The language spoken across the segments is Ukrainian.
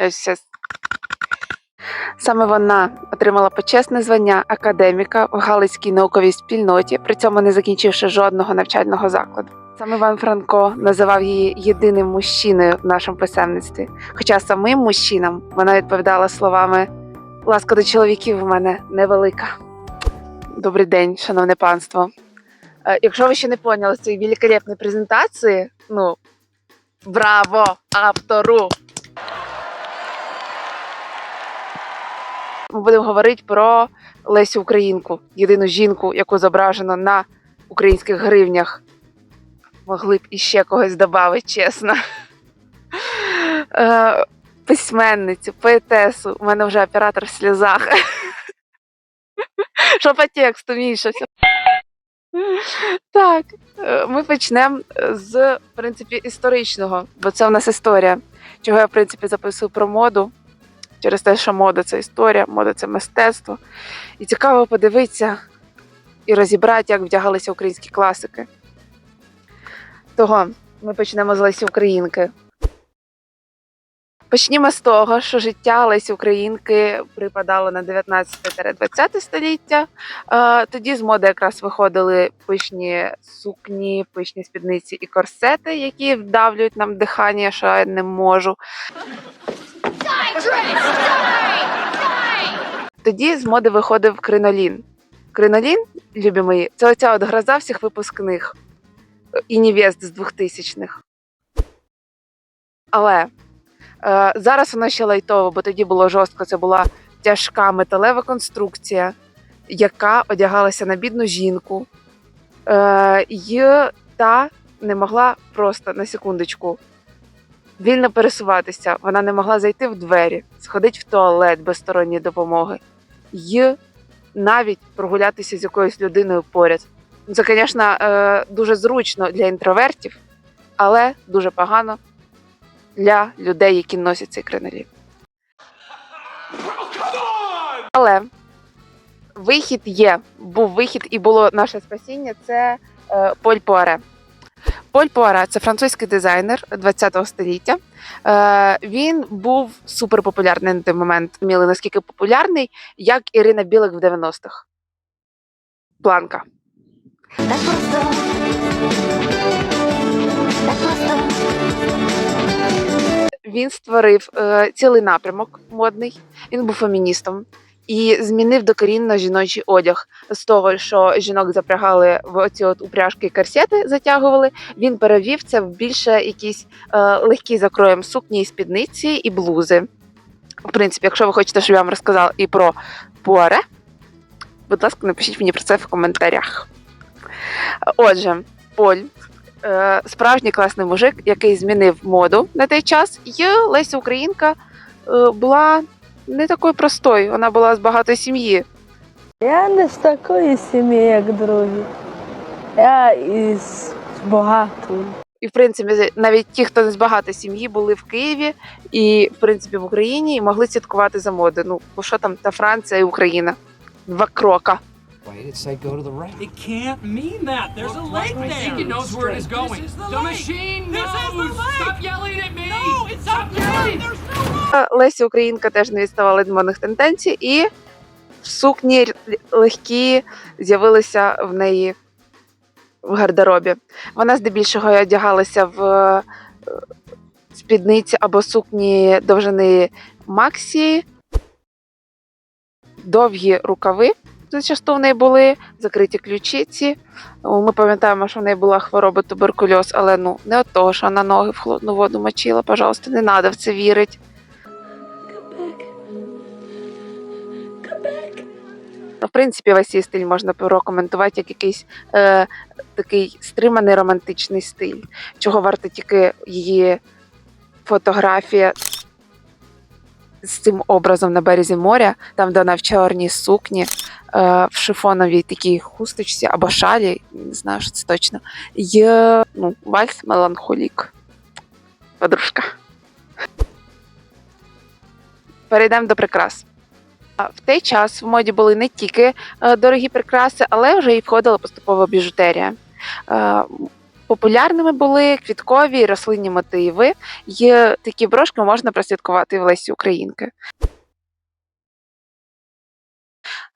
Е. Саме вона отримала почесне звання академіка в Галицькій науковій спільноті, при цьому не закінчивши жодного навчального закладу. Саме Іван Франко називав її єдиним мужчиною в нашому писемництві. Хоча самим мужчинам вона відповідала словами Ласка до чоловіків в мене невелика. Добрий день, шановне панство. Е, Якщо ви ще не поняли цієї великолепної презентації, ну браво автору! Ми будемо говорити про Лесю Українку, єдину жінку, яку зображено на українських гривнях. Могли б іще когось додати, чесно. Е, Письменницю, поетесу. У мене вже оператор в сльозах. Що по тексту, Міша? Так, е, ми почнемо з, в принципі, історичного, бо це в нас історія. Чого я, в принципі, записую про моду. Через те, що мода це історія, мода це мистецтво. І цікаво подивитися і розібрати, як вдягалися українські класики. Того ми почнемо з Лесі Українки. Почнімо з того, що життя Лесі Українки припадало на 19-20 століття. Тоді з моди якраз виходили пишні сукні, пишні спідниці і корсети, які вдавлюють нам дихання, що я не можу. Тоді з моди виходив кринолін. Кринолін, любі мої, це оця от гроза всіх випускних е, і невест з 2000-х. Але е, зараз воно ще лайтово, бо тоді було жорстко. Це була тяжка металева конструкція, яка одягалася на бідну жінку. Е, та не могла просто на секундочку вільно пересуватися. Вона не могла зайти в двері, сходити в туалет без сторонньої допомоги, і навіть прогулятися з якоюсь людиною поряд. Ну, Це, звісно, е, дуже зручно для інтровертів, але дуже погано для людей, які носять цей кринолін. Але вихід є. Був вихід і було наше спасіння це е, Поль Пуаре. Поль Пуаре – це французький дизайнер ХХ століття. Е, він був суперпопулярний на той момент. Міли наскільки популярний, як Ірина Білик в 90-х. Планка. Так просто. Так просто. Він створив е, цілий напрямок модний. Він був феміністом і змінив докорінно жіночий одяг з того, що жінок запрягали в оці от упряжки корсети, затягували. Він перевів це в більше якісь е, легкі закроєм сукні і спідниці і блузи. В принципі, якщо ви хочете, щоб я вам розказала і про пуаре, будь ласка, напишіть мені про це в коментарях. Отже, Поль е, справжній класний мужик, який змінив моду на той час. І Леся Українка е, була не такою простою, вона була з багатої сім'ї. Я не з такої сім'ї, як другі. Я із багатої. І, в принципі, навіть ті, хто не з багатої сім'ї, були в Києві і, в принципі, в Україні і могли слідкувати за моди. Ну, бо що там та Франція і Україна? Два крока. Wait, it said go to the right. It can't mean that. There's Look, a lake I there. I think it knows where it is going. This is the, The lake. machine knows. This is the lake. Stop yelling at me. No, it's Stop yelling. There's no Е, Леся Українка теж не відставала від модних тенденцій, і сукні легкі з'явилися в неї в гардеробі. Вона здебільшого одягалася в е, спідниці або сукні довжини Максі, довгі рукави. Зачасту в неї були закриті ключиці. Ми пам'ятаємо, що в неї була хвороба туберкульоз, але ну не от того, що вона ноги в холодну воду мочила. Пожалуйста, не треба в це вірити. Ну, в принципі, весь цей стиль можна прокоментувати як якийсь е, такий стриманий романтичний стиль, чого варта тільки її фотографія з цим образом на березі моря, там, де вона в чорній сукні, в шифоновій такій хусточці або шалі, не знаю, що це точно, є ну, вальс меланхолік. Подружка. Перейдемо до прикрас. В той час в моді були не тільки е, дорогі прикраси, але вже і входила поступово біжутерія. Е, Популярними були квіткові і рослинні мотиви, і такі брошки можна прослідкувати в Лесі Українки.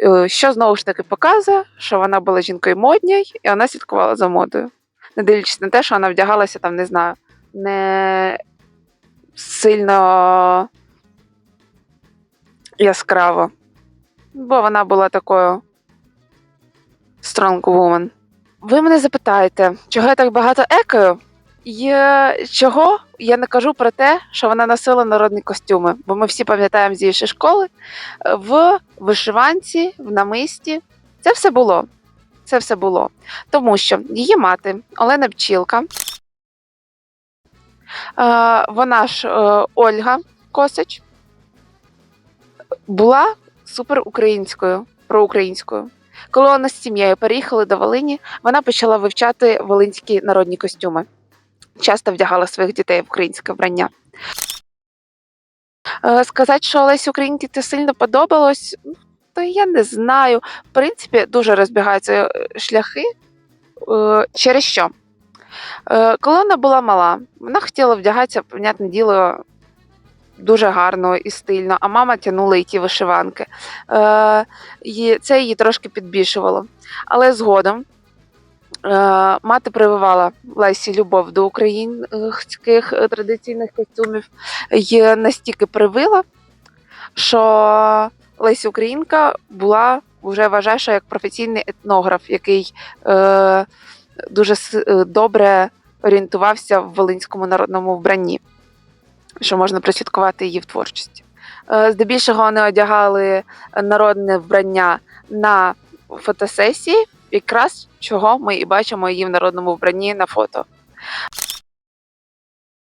Е, Що знову ж таки показує, що вона була жінкою модньою і вона слідкувала за модою. Не дивлячись на те, що вона вдягалася там, не знаю, не сильно яскраво. Бо вона була такою strong woman. Ви мене запитаєте, чого я так багато екаю? І чого я не кажу про те, що вона носила народні костюми, бо ми всі пам'ятаємо з її школи в вишиванці, в намисті. Це все було. Це все було. Тому що її мати Олена Пчілка, е, вона ж е, Ольга Косич, була суперукраїнською, проукраїнською. Коли вона з сім'єю переїхали до Волині, вона почала вивчати волинські народні костюми. Часто вдягала своїх дітей в українське вбрання. Е, Сказати, що Олесі Українки це сильно подобалось, то я не знаю. В принципі, дуже розбігаються е, шляхи. Е, Через що? Коли вона була мала, вона хотіла вдягатися, понятне діло, дуже гарно і стильно, а мама тягнула і ті вишиванки. Це її трошки підбільшувало. Але згодом мати прививала Лесі любов до українських е, традиційних костюмів і настільки привила, що Лесі Українка була вже вважає, як професійний етнограф, який е, дуже е, добре орієнтувався в волинському народному вбранні, що можна прослідкувати її в творчості. Е, Здебільшого вони одягали народне вбрання на фотосесії, якраз чого ми і бачимо її в народному вбранні на фото.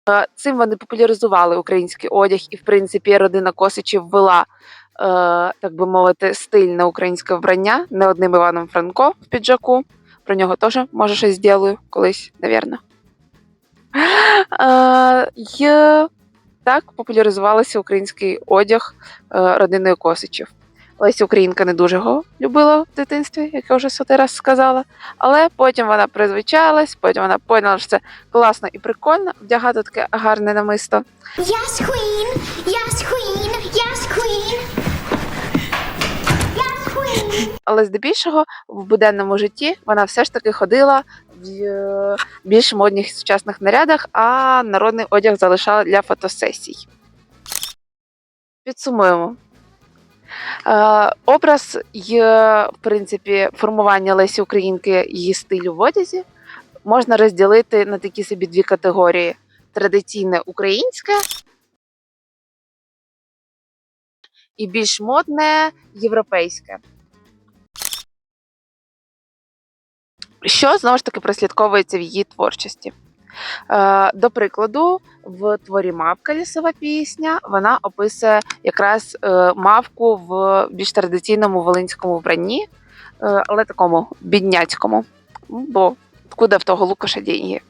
Е, Цим вони популяризували український одяг, і, в принципі, родина Косичів ввела, е, так би мовити, стильне українське вбрання не одним Іваном Франко в піджаку. Про нього теж може щось зроблю колись, навірно. Е, так популяризувався український одяг родиною Косичів. Леся Українка не дуже його любила в дитинстві, як я вже сотий раз сказала. Але потім вона призвичайлась, потім вона поняла, що це класно і прикольно вдягати таке гарне намисто. Yes, queen. Yes, queen. Yes, queen. Yes, queen. Але здебільшого в буденному житті вона все ж таки ходила в е, більш модних сучасних нарядах, а народний одяг залишала для фотосесій. Підсумуємо. Е, образ і, в принципі, формування Лесі Українки її стилю в одязі можна розділити на такі собі дві категорії: традиційне українське і більш модне європейське. Що знову ж таки прослідковується в її творчості? Е, до прикладу, в творі Мавка лісова пісня вона описує якраз е, мавку в більш традиційному волинському вбранні, е, але такому бідняцькому. Бо куди в того Лукаша деньги?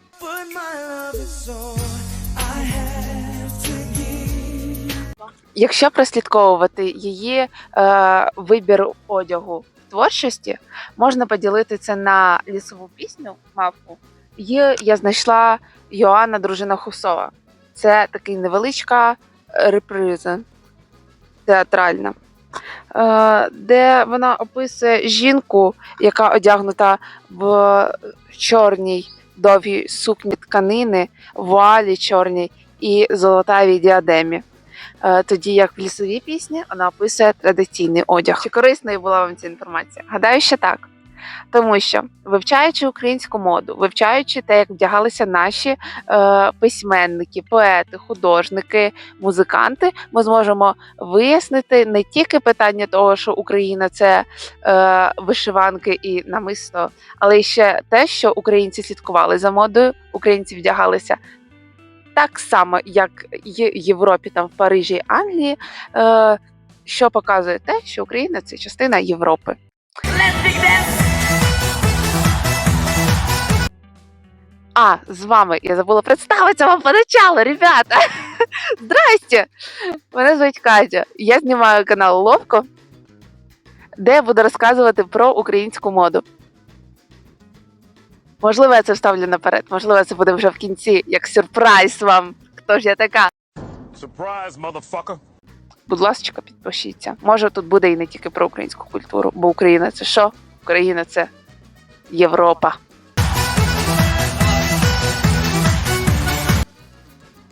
Якщо прослідковувати її е, вибір одягу в творчості, можна поділити це на лісову пісню мавку. І я знайшла Йоанна Дружина Хусова. Це такий невеличка реприза театральна, е, де вона описує жінку, яка одягнута в чорній довгій сукні тканини, вуалі чорній і золотавій діадемі. Е, Тоді як в лісовій пісні вона описує традиційний одяг. Чи корисною була вам ця інформація? Гадаю, що так. Тому що вивчаючи українську моду, вивчаючи те, як вдягалися наші е, письменники, поети, художники, музиканти, ми зможемо вияснити не тільки питання того, що Україна це е, вишиванки і намисто, але й ще те, що українці слідкували за модою, українці вдягалися так само, як і в Європі, там в Парижі, Англії, е, що показує те, що Україна це частина Європи. А, з вами я забула представитися вам поначалу, ребята. Здрасте! Мене звуть Катя. Я знімаю канал Ловко, де я буду розказувати про українську моду. Можливо, я це вставлю наперед. Можливо, це буде вже в кінці, як сюрприз вам. Хто ж я така? Surprise, motherfucker. Будь ласка, підпишіться. Може, тут буде і не тільки про українську культуру, бо Україна це що? Україна це Європа.